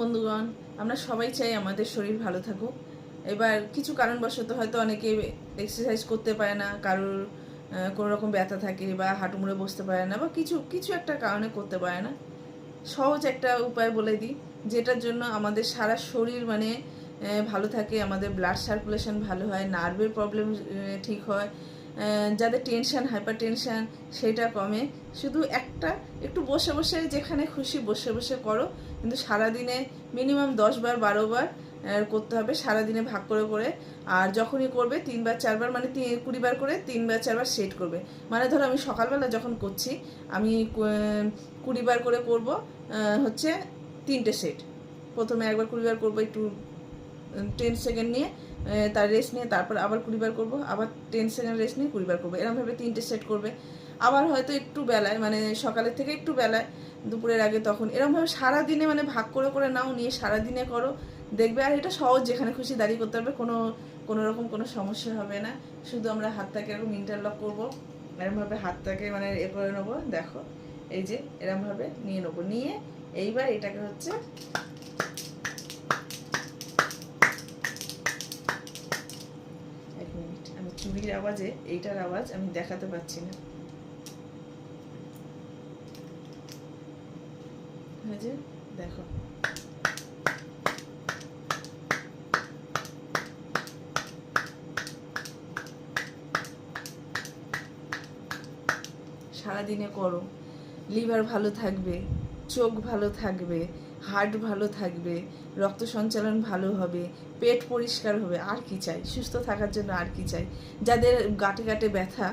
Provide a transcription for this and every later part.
বন্ধুগণ, আমরা সবাই চাই আমাদের শরীর ভালো থাকুক। এবার কিছু কারণবশত হয়তো অনেকে এক্সারসাইজ করতে পারে না, কারোর কোনো রকম ব্যথা থাকে বা হাঁটু মুড়ে বসতে পারে না বা কিছু কিছু একটা কারণে করতে পারে না। সহজ একটা উপায় বলে দিই, যেটার জন্য আমাদের সারা শরীর মানে ভালো থাকে, আমাদের ব্লাড সার্কুলেশন ভালো হয় নার্ভের প্রবলেম ঠিক হয় যাদের টেনশন হাইপার টেনশন সেটা কমে। শুধু একটা একটু বসে বসে যেখানে খুশি বসে বসে করো। কিন্তু সারাদিনে মিনিমাম দশ বার বারো বার আহ, করতে হবে। সারাদিনে ভাগ করে করে। আর যখনই করবে তিনবার চারবার মানে তিন কুড়ি বার করে তিনবার চারবার সেট করবে। মানে ধরো আমি সকালবেলা যখন করছি আমি কু- কুড়ি বার করে করব হচ্ছে তিনটে সেট প্রথমে একবার কুড়ি বার করব একটু টেন সেকেন্ড নিয়ে। তার রেস্ট নিয়ে তারপর আবার কুড়ি বার করব, আবার টেন সেকেন্ড রেস্ট নিয়ে কুড়ি বার করব এরকমভাবে তিনটে সেট করবে। আবার হয়তো একটু বেলায় মানে সকালের থেকে একটু বেলায়, দুপুরের আগে তখন। এরকমভাবে সারা দিনে মানে ভাগ করে করে নাও, নিয়ে সারা দিনে করো। দেখবে আর এটা সহজ, যেখানে খুশি দাঁড়িয়ে করতে পারবে। কোনো কোনো রকম কোনো সমস্যা হবে না। শুধু আমরা হাতটাকে এরকম ইন্টারলক করব। এরকমভাবে হাতটাকে মানে এ করে নেব, দেখো। এই যে এরকমভাবে নিয়ে নেব। নিয়ে এইবার এটাকে হচ্ছে চুরির আওয়াজে এইটার আওয়াজ আমি দেখাতে পাচ্ছি না। যে, দেখো। সারাদিনে করো। লিভার ভালো থাকবে, চোখ ভালো থাকবে। হার্ট ভালো থাকবে, রক্ত সঞ্চালন ভালো হবে, পেট পরিষ্কার হবে, আর কি চাই? সুস্থ থাকার জন্য আর কি চাই? যাদের গাঁটে গাঁটে ব্যথা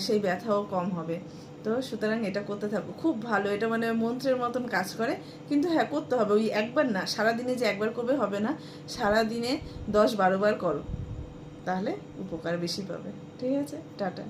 সেই ব্যথাও কম হবে। তো সুতরাং এটা করতে থাকো। খুব ভালো, এটা মানে মন্ত্রের মতন কাজ করে। কিন্তু হ্যাঁ করতে হবে। ওই একবার না, সারাদিনে যে একবার করবে, হবে না। সারাদিনে দশ বারো বার করো। তাহলে উপকার বেশি পাবে। ঠিক আছে? টাটা।